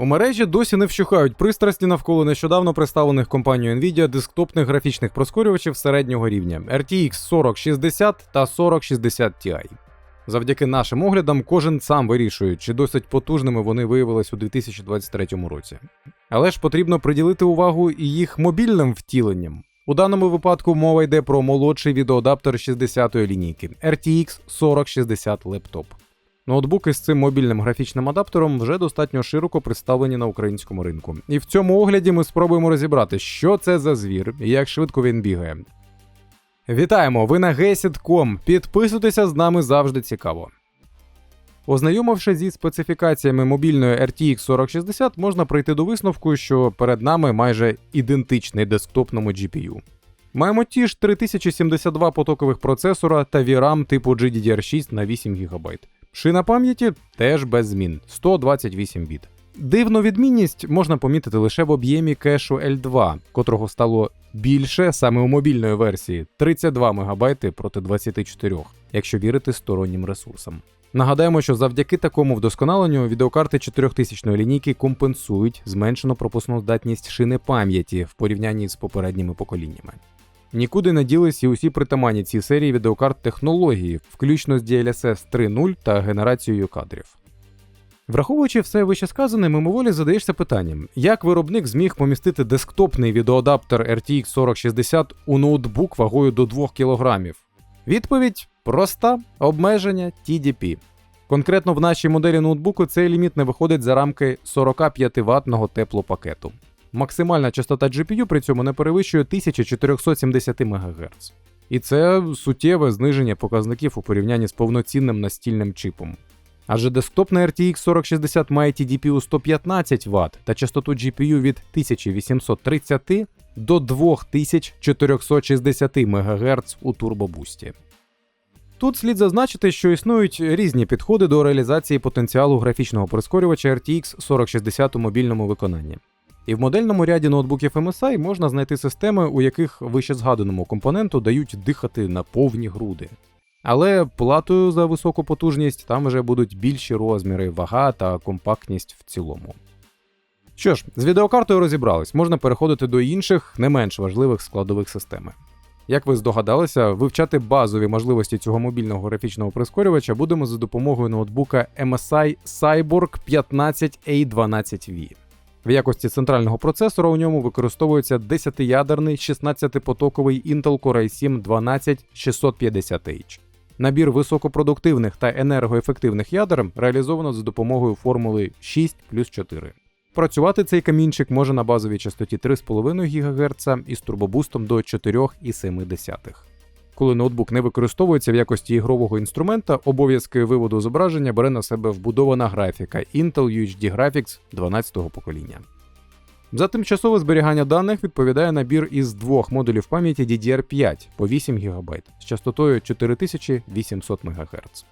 У мережі досі не вщухають пристрасті навколо нещодавно представлених компанією Nvidia десктопних графічних прискорювачів середнього рівня RTX 4060 та 4060 Ti. Завдяки нашим оглядам, кожен сам вирішує, чи досить потужними вони виявились у 2023 році. Але ж потрібно приділити увагу і їх мобільним втіленням. У даному випадку мова йде про молодший відеоадаптер 60-ї лінійки RTX 4060 Laptop. Ноутбуки з цим мобільним графічним адаптером вже достатньо широко представлені на українському ринку. І в цьому огляді ми спробуємо розібрати, що це за звір і як швидко він бігає. Вітаємо! Ви на Gesit.com. Підписуйтеся з нами завжди цікаво. Ознайомившись зі специфікаціями мобільної RTX 4060, можна прийти до висновку, що перед нами майже ідентичний десктопному GPU. Маємо ті ж 3072 потокових процесора та VRAM типу GDDR6 на 8 ГБ. Шина пам'яті теж без змін 128 біт. Дивну відмінність можна помітити лише в об'ємі кешу L2, котрого стало більше саме у мобільної версії 32 МБ проти 24, якщо вірити стороннім ресурсам. Нагадаємо, що завдяки такому вдосконаленню відеокарти 4000 лінійки компенсують зменшену пропускну здатність шини пам'яті в порівнянні з попередніми поколіннями. Нікуди не ділись і усі притаманні цій серії відеокарт технології, включно з DLSS 3.0 та генерацією кадрів. Враховуючи все вищесказане, мимоволі задаєшся питанням, як виробник зміг помістити десктопний відеоадаптер RTX 4060 у ноутбук вагою до 2 кг? Відповідь проста обмеження TDP. Конкретно в нашій моделі ноутбуку цей ліміт не виходить за рамки 45 ватного теплопакету. Максимальна частота GPU при цьому не перевищує 1470 МГц. І це суттєве зниження показників у порівнянні з повноцінним настільним чипом. Адже десктопний RTX 4060 має TDP у 115 Вт та частоту GPU від 1830 до 2460 МГц у турбобусті. Тут слід зазначити, що існують різні підходи до реалізації потенціалу графічного прискорювача RTX 4060 у мобільному виконанні. І в модельному ряді ноутбуків MSI можна знайти системи, у яких вище згаданому компоненту дають дихати на повні груди. Але платою за високу потужність там вже будуть більші розміри, вага та компактність в цілому. Що ж, з відеокартою розібрались, можна переходити до інших, не менш важливих складових системи. Як ви здогадалися, вивчати базові можливості цього мобільного графічного прискорювача будемо за допомогою ноутбука MSI Cyborg 15A12V. В якості центрального процесора у ньому використовується 10-ядерний 16-потоковий Intel Core i7 12650H. Набір високопродуктивних та енергоефективних ядер реалізовано за допомогою формули 6 плюс 4. Працювати цей камінчик може на базовій частоті 3,5 ГГц із турбобустом до 4,7. Коли ноутбук не використовується в якості ігрового інструмента, обов'язки виводу зображення бере на себе вбудована графіка Intel UHD Graphics 12-го покоління. За тимчасове зберігання даних відповідає набір із двох модулів пам'яті DDR5 по 8 ГБ з частотою 4800 МГц.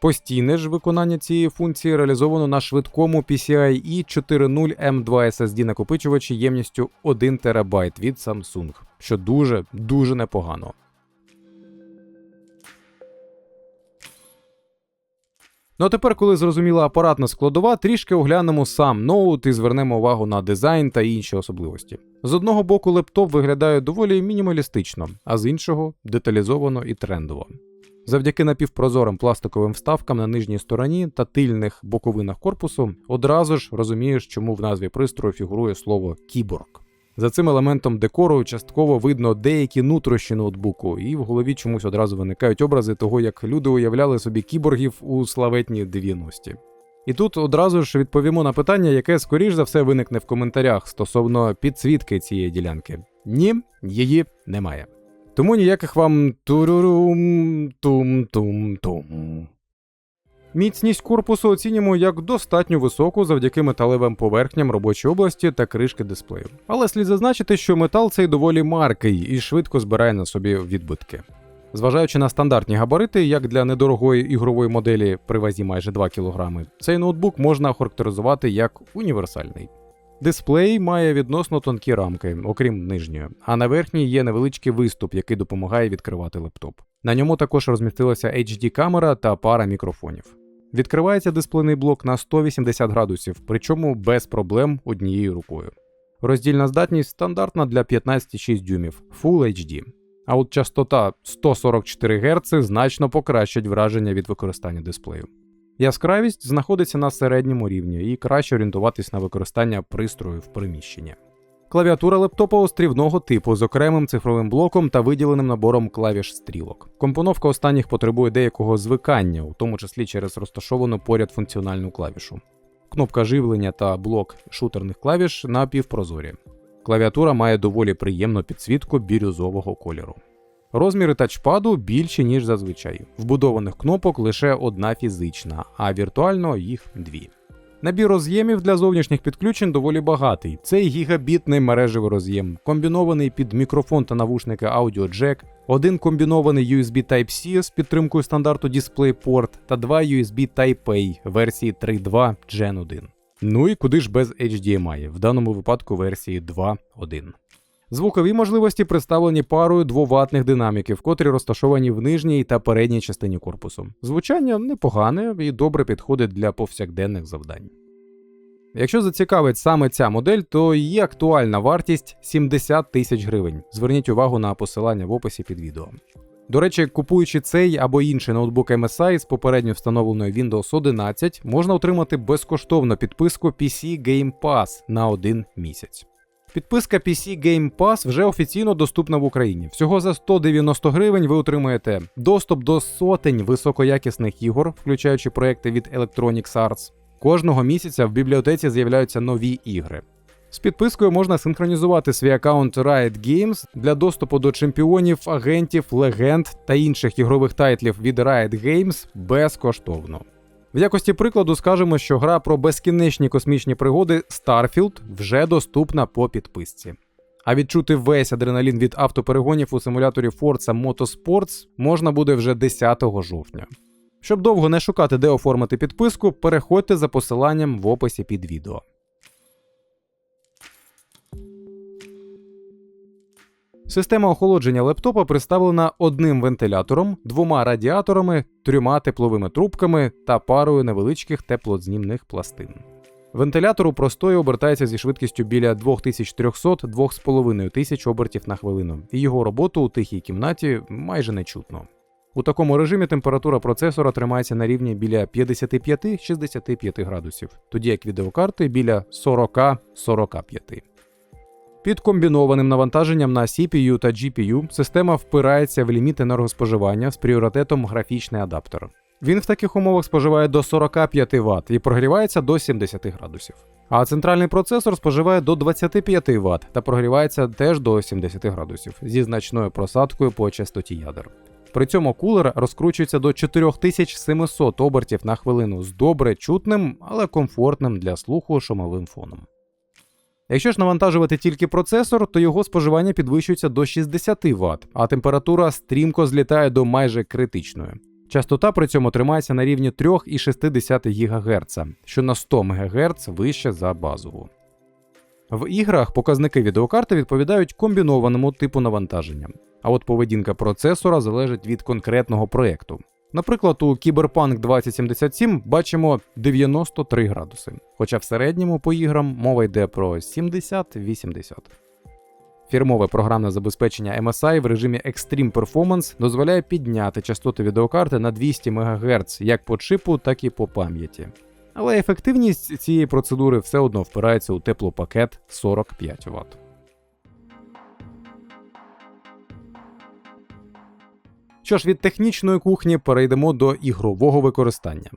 Постійне ж виконання цієї функції реалізовано на швидкому PCIe 4.0 M2 SSD накопичувачі ємністю 1 ТБ від Samsung, що дуже дуже непогано. Ну а тепер, коли зрозуміла апаратна складова, трішки оглянемо сам ноут і звернемо увагу на дизайн та інші особливості. З одного боку, лептоп виглядає доволі мінімалістично, а з іншого деталізовано і трендово. Завдяки напівпрозорим пластиковим вставкам на нижній стороні та тильних боковинах корпусу одразу ж розумієш, чому в назві пристрою фігурує слово кіборг. За цим елементом декору частково видно деякі нутрощі ноутбуку, і в голові чомусь одразу виникають образи того, як люди уявляли собі кіборгів у славетні 90-ті. І тут одразу ж відповімо на питання, яке скоріш за все виникне в коментарях стосовно підсвітки цієї ділянки. Ні, її немає. Тому ніяких вам турурум тум тум тум. Міцність корпусу оцінюємо як достатньо високу завдяки металевим поверхням робочої області та кришки дисплею. Але слід зазначити, що метал цей доволі маркий і швидко збирає на собі відбитки. Зважаючи на стандартні габарити, як для недорогої ігрової моделі при вазі майже 2 кг, цей ноутбук можна охарактеризувати як універсальний. Дисплей має відносно тонкі рамки, окрім нижньої, а на верхній є невеличкий виступ, який допомагає відкривати лептоп. На ньому також розмістилася HD камера та пара мікрофонів. Відкривається дисплейний блок на 180 градусів, причому без проблем однією рукою. Роздільна здатність стандартна для 15,6 дюймів Full HD. А от частота 144 Гц значно покращить враження від використання дисплею. Яскравість знаходиться на середньому рівні і краще орієнтуватись на використання пристрою в приміщенні. Клавіатура лептопа острівного типу з окремим цифровим блоком та виділеним набором клавіш стрілок. Компоновка останніх потребує деякого звикання, у тому числі через розташовану поряд функціональну клавішу. Кнопка живлення та блок шутерних клавіш напівпрозорі. Клавіатура має доволі приємну підсвітку бірюзового кольору. Розміри тачпаду більші, ніж зазвичай. Вбудованих кнопок лише одна фізична, а віртуально їх дві. Набір роз'ємів для зовнішніх підключень доволі багатий. Цей гігабітний мережевий роз'єм, комбінований під мікрофон та навушники Audio Jack, один комбінований USB Type-C з підтримкою стандарту DisplayPort та два USB Type-A версії 3.2 Gen 1. Ну і куди ж без HDMI, в даному випадку версії 2.1. Звукові можливості представлені парою двоватних динаміків, котрі розташовані в нижній та передній частині корпусу. Звучання непогане і добре підходить для повсякденних завдань. Якщо зацікавить саме ця модель, то її актуальна вартість 70 тисяч гривень. Зверніть увагу на посилання в описі під відео. До речі, купуючи цей або інший ноутбук MSI з попередньо встановленою Windows 11, можна отримати безкоштовну підписку PC Game Pass на один місяць. Підписка PC Game Pass вже офіційно доступна в Україні. Всього за 190 гривень ви отримаєте доступ до сотень високоякісних ігор, включаючи проекти від Electronic Arts. Кожного місяця в бібліотеці з'являються нові ігри. З підпискою можна синхронізувати свій аккаунт Riot Games для доступу до чемпіонів, агентів, легенд та інших ігрових тайтлів від Riot Games безкоштовно. В якості прикладу скажемо, що гра про безкінечні космічні пригоди Starfield вже доступна по підписці. А відчути весь адреналін від автоперегонів у симуляторі Forza Motorsports можна буде вже 10 жовтня. Щоб довго не шукати, де оформити підписку, переходьте за посиланням в описі під відео. Система охолодження лептопа представлена одним вентилятором, двома радіаторами, трьома тепловими трубками та парою невеличких теплознімних пластин. Вентилятор у простої обертається зі швидкістю біля 2300-2500 обертів на хвилину, і його роботу у тихій кімнаті майже не чутно. У такому режимі температура процесора тримається на рівні біля 55-65 градусів, тоді як відеокарти біля 40-45. Під комбінованим навантаженням на CPU та GPU система впирається в ліміт енергоспоживання з пріоритетом графічний адаптер. Він в таких умовах споживає до 45 Вт і прогрівається до 70 градусів. А центральний процесор споживає до 25 Вт та прогрівається теж до 70 градусів зі значною просадкою по частоті ядер. При цьому кулер розкручується до 4700 обертів на хвилину з добре чутним, але комфортним для слуху шумовим фоном. Якщо ж навантажувати тільки процесор, то його споживання підвищується до 60 Вт, а температура стрімко злітає до майже критичної. Частота при цьому тримається на рівні 3,6 ГГц, що на 100 МГц вище за базову. В іграх показники відеокарти відповідають комбінованому типу навантаження, а от поведінка процесора залежить від конкретного проєкту. Наприклад, у Cyberpunk 2077 бачимо 93 градуси, хоча в середньому по іграм мова йде про 70-80. Фірмове програмне забезпечення MSI в режимі Extreme Performance дозволяє підняти частоти відеокарти на 200 МГц як по чипу, так і по пам'яті. Але ефективність цієї процедури все одно впирається у теплопакет 45 Вт. Що ж, від технічної кухні перейдемо до ігрового використання.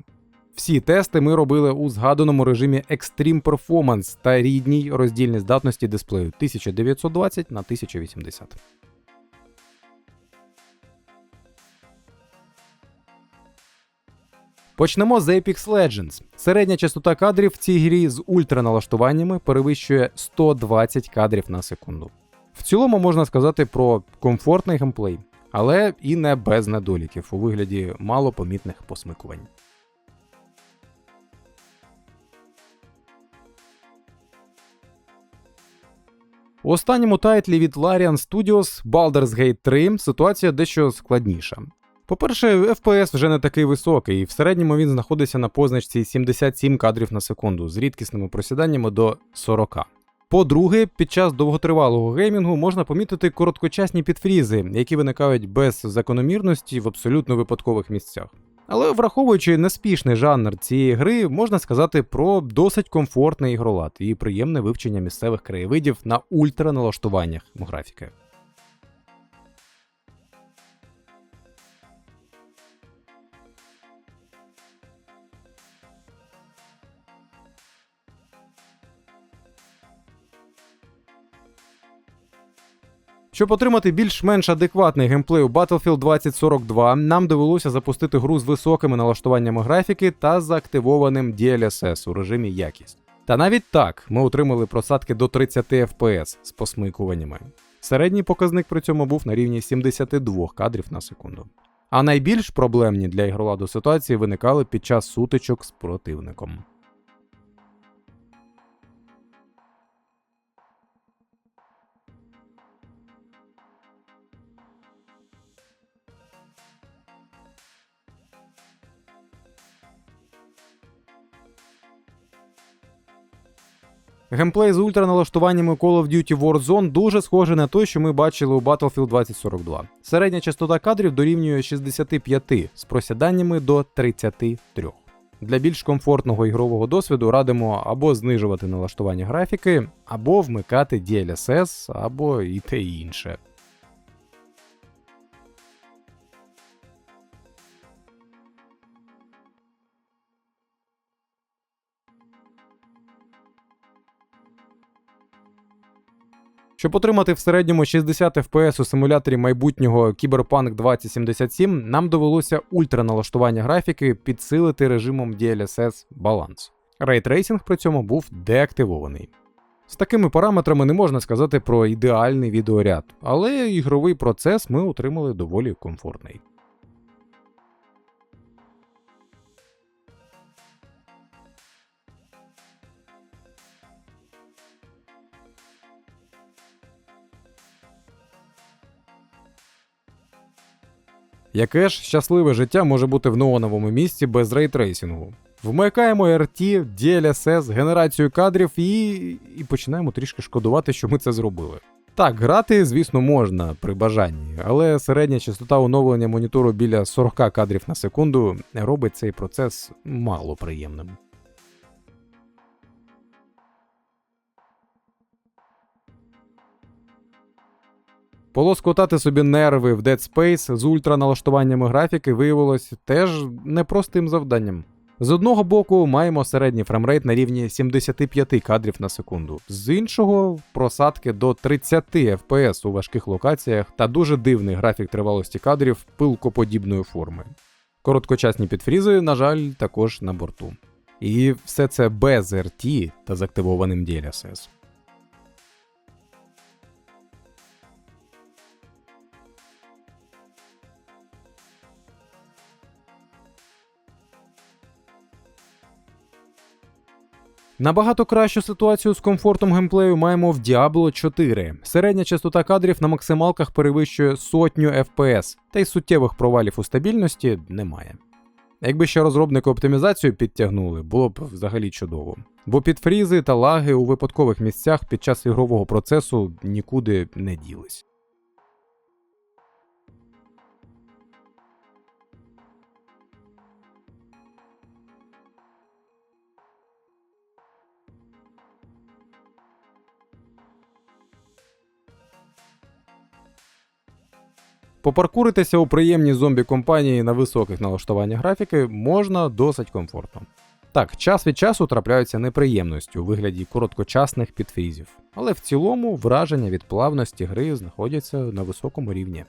Всі тести ми робили у згаданому режимі Extreme Performance та рідній роздільній здатності дисплею 1920 на 1080. Почнемо з Apex Legends. Середня частота кадрів в цій грі з ультраналаштуваннями перевищує 120 кадрів на секунду. В цілому можна сказати про комфортний геймплей, але і не без недоліків у вигляді малопомітних посмикувань. У останньому тайтлі від Larian Studios Baldur's Gate 3 ситуація дещо складніша. По-перше, FPS вже не такий високий, і в середньому він знаходиться на позначці 77 кадрів на секунду з рідкісними просіданнями до 40. По-друге, під час довготривалого геймінгу можна помітити короткочасні підфрізи, які виникають без закономірності в абсолютно випадкових місцях. Але враховуючи неспішний жанр цієї гри, можна сказати про досить комфортний ігролад і приємне вивчення місцевих краєвидів на ультраналаштуваннях графіки. Щоб отримати більш-менш адекватний геймплей у Battlefield 2042, нам довелося запустити гру з високими налаштуваннями графіки та з активованим DLSS у режимі якість. Та навіть так ми отримали просадки до 30 FPS з посмикуваннями. Середній показник при цьому був на рівні 72 кадрів на секунду. А найбільш проблемні для ігроладу ситуації виникали під час сутичок з противником. Геймплей з ультраналаштуваннями Call of Duty Warzone дуже схожий на той, що ми бачили у Battlefield 2042. Середня частота кадрів дорівнює 65 з просіданнями до 33. Для більш комфортного ігрового досвіду радимо або знижувати налаштування графіки, або вмикати DLSS, або і те інше. Щоб отримати в середньому 60 FPS у симуляторі майбутнього Cyberpunk 2077, нам довелося ультраналаштування графіки підсилити режимом DLSS баланс. Рейтрейсинг при цьому був деактивований. З такими параметрами не можна сказати про ідеальний відеоряд, але ігровий процес ми отримали доволі комфортний. Яке ж щасливе життя може бути в неоновому місці без рейтрейсингу? Вмикаємо RT, DLSS, генерацію кадрів і... і починаємо трішки шкодувати, що ми це зробили. Так, грати, звісно, можна при бажанні, але середня частота оновлення монітору біля 40 кадрів на секунду робить цей процес мало Полоскотати собі нерви в Dead Space з ультраналаштуваннями графіки виявилось теж непростим завданням. З одного боку, маємо середній фреймрейт на рівні 75 кадрів на секунду, з іншого просадки до 30 FPS у важких локаціях та дуже дивний графік тривалості кадрів пилкоподібної форми. Короткочасні підфрізи, на жаль, також на борту. І все це без RT та з активованим DLSS. Набагато кращу ситуацію з комфортом геймплею маємо в Diablo 4. Середня частота кадрів на максималках перевищує сотню FPS, та й суттєвих провалів у стабільності немає. Якби ще розробники оптимізацію підтягнули, було б взагалі чудово. Бо підфрізи та лаги у випадкових місцях під час ігрового процесу нікуди не ділись. Попаркуритися у приємній зомбі компанії на високих налаштуваннях графіки можна досить комфортно. Так, час від часу трапляються неприємності у вигляді короткочасних підфрізів, але в цілому враження від плавності гри знаходяться на високому рівні.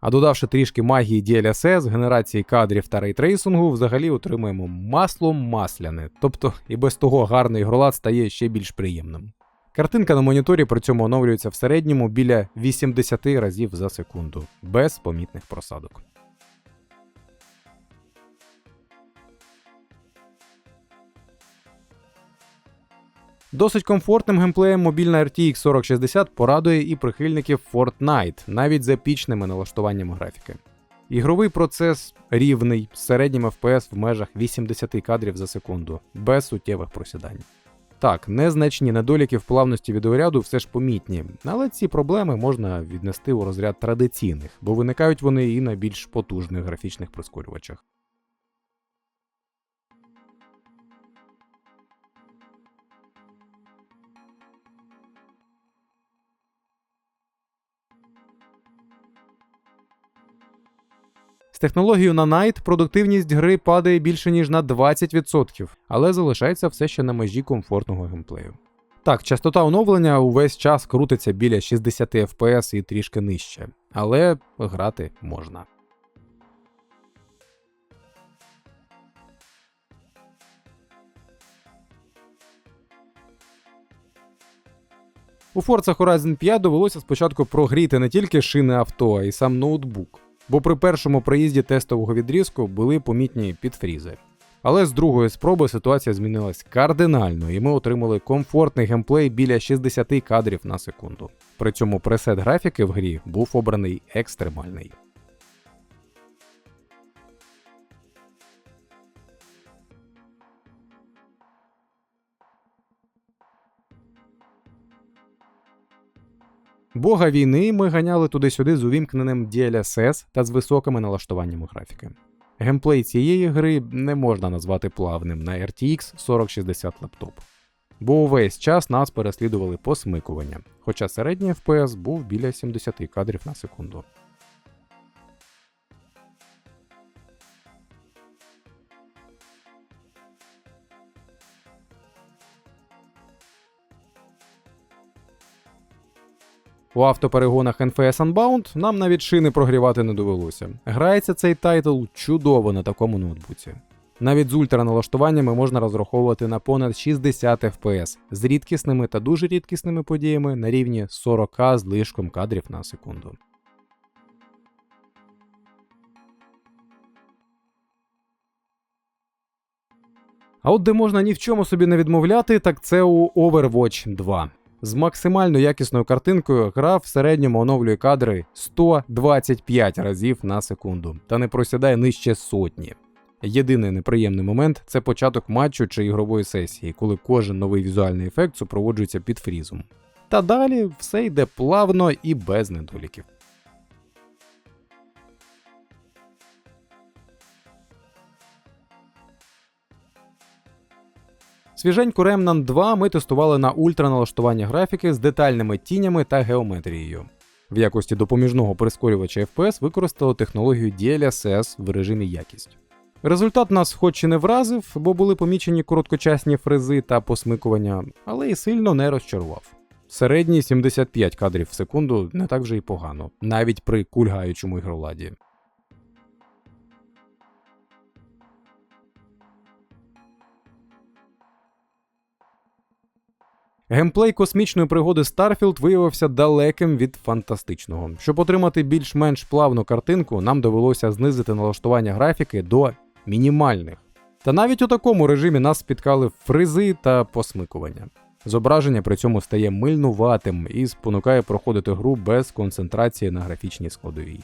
А додавши трішки магії DLSS, генерації кадрів та рейтрейсингу, взагалі отримуємо масло масляне, тобто і без того гарний ігролад стає ще більш приємним. Картинка на моніторі при цьому оновлюється в середньому біля 80 разів за секунду, без помітних просадок. Досить комфортним геймплеєм мобільна RTX 4060 порадує і прихильників Fortnite, навіть з епічними налаштуваннями графіки. Ігровий процес рівний з середнім FPS в межах 80 кадрів за секунду, без суттєвих просідань. Так, незначні недоліки в плавності відеоряду все ж помітні, але ці проблеми можна віднести у розряд традиційних, бо виникають вони і на більш потужних графічних прискорювачах. З технологією на Night продуктивність гри падає більше ніж на 20%, але залишається все ще на межі комфортного геймплею. Так, частота оновлення увесь час крутиться біля 60 FPS і трішки нижче, але грати можна. У Forza Horizon 5 довелося спочатку прогріти не тільки шини авто, а й сам ноутбук, бо при першому проїзді тестового відрізку були помітні підфрізи. Але з другої спроби ситуація змінилась кардинально, і ми отримали комфортний геймплей біля 60 кадрів на секунду. При цьому пресет графіки в грі був обраний екстремальний. Бога війни ми ганяли туди-сюди з увімкненим DLSS та з високими налаштуваннями графіки. Геймплей цієї гри не можна назвати плавним на RTX 4060 лаптоп. Бо увесь час нас переслідували посмикування, хоча середній FPS був біля 70 кадрів на секунду. У автоперегонах NFS Unbound нам навіть шини прогрівати не довелося. Грається цей тайтл чудово на такому ноутбуці. Навіть з ультраналаштуваннями можна розраховувати на понад 60 FPS з рідкісними та дуже рідкісними подіями на рівні 40 з лишком кадрів на секунду. А от де можна ні в чому собі не відмовляти, так це у Overwatch 2. З максимально якісною картинкою гра в середньому оновлює кадри 125 разів на секунду та не просідає нижче сотні. Єдиний неприємний момент це початок матчу чи ігрової сесії, коли кожен новий візуальний ефект супроводжується під фрізом. Та далі все йде плавно і без недоліків. Свіженьку Remnant 2 ми тестували на ультраналаштування графіки з детальними тінями та геометрією. В якості допоміжного прискорювача FPS використали технологію DLSS в режимі якість. Результат нас хоч і не вразив, бо були помічені короткочасні фрези та посмикування, але і сильно не розчарував. Середній 75 кадрів в секунду не так вже й погано, навіть при кульгаючому ігроладі. Геймплей космічної пригоди Starfield виявився далеким від фантастичного. Щоб отримати більш-менш плавну картинку, нам довелося знизити налаштування графіки до мінімальних. Та навіть у такому режимі нас спіткали фризи та посмикування. Зображення при цьому стає мильнуватим і спонукає проходити гру без концентрації на графічній складовій.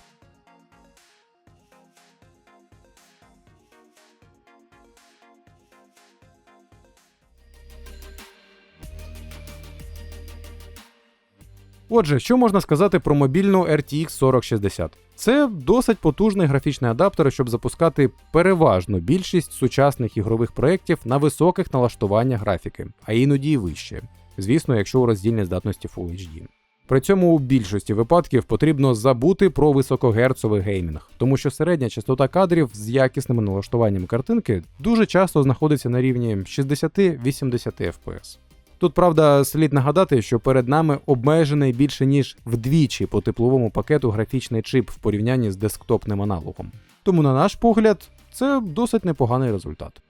Отже, що можна сказати про мобільну RTX 4060? Це досить потужний графічний адаптер, щоб запускати переважно більшість сучасних ігрових проєктів на високих налаштуваннях графіки, а іноді і вище. Звісно, якщо у роздільній здатності Full HD. При цьому у більшості випадків потрібно забути про високогерцовий геймінг, тому що середня частота кадрів з якісними налаштуваннями картинки дуже часто знаходиться на рівні 60-80 FPS. Тут, правда, слід нагадати, що перед нами обмежений більше ніж вдвічі по тепловому пакету графічний чип в порівнянні з десктопним аналогом. Тому, на наш погляд, це досить непоганий результат.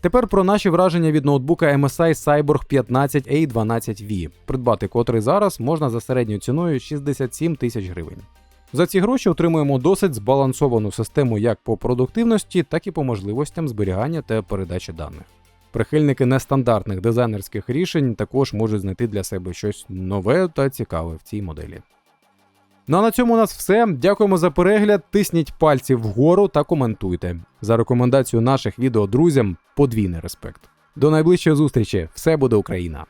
Тепер про наші враження від ноутбука MSI Cyborg 15A12V, придбати котрий зараз можна за середньою ціною 67 тисяч гривень. За ці гроші отримуємо досить збалансовану систему як по продуктивності, так і по можливостям зберігання та передачі даних. Прихильники нестандартних дизайнерських рішень також можуть знайти для себе щось нове та цікаве в цій моделі. Ну а на цьому у нас все. Дякуємо за перегляд. Тисніть пальці вгору та коментуйте. За рекомендацію наших відео друзям подвійний респект. До найближчої зустрічі! Все буде Україна!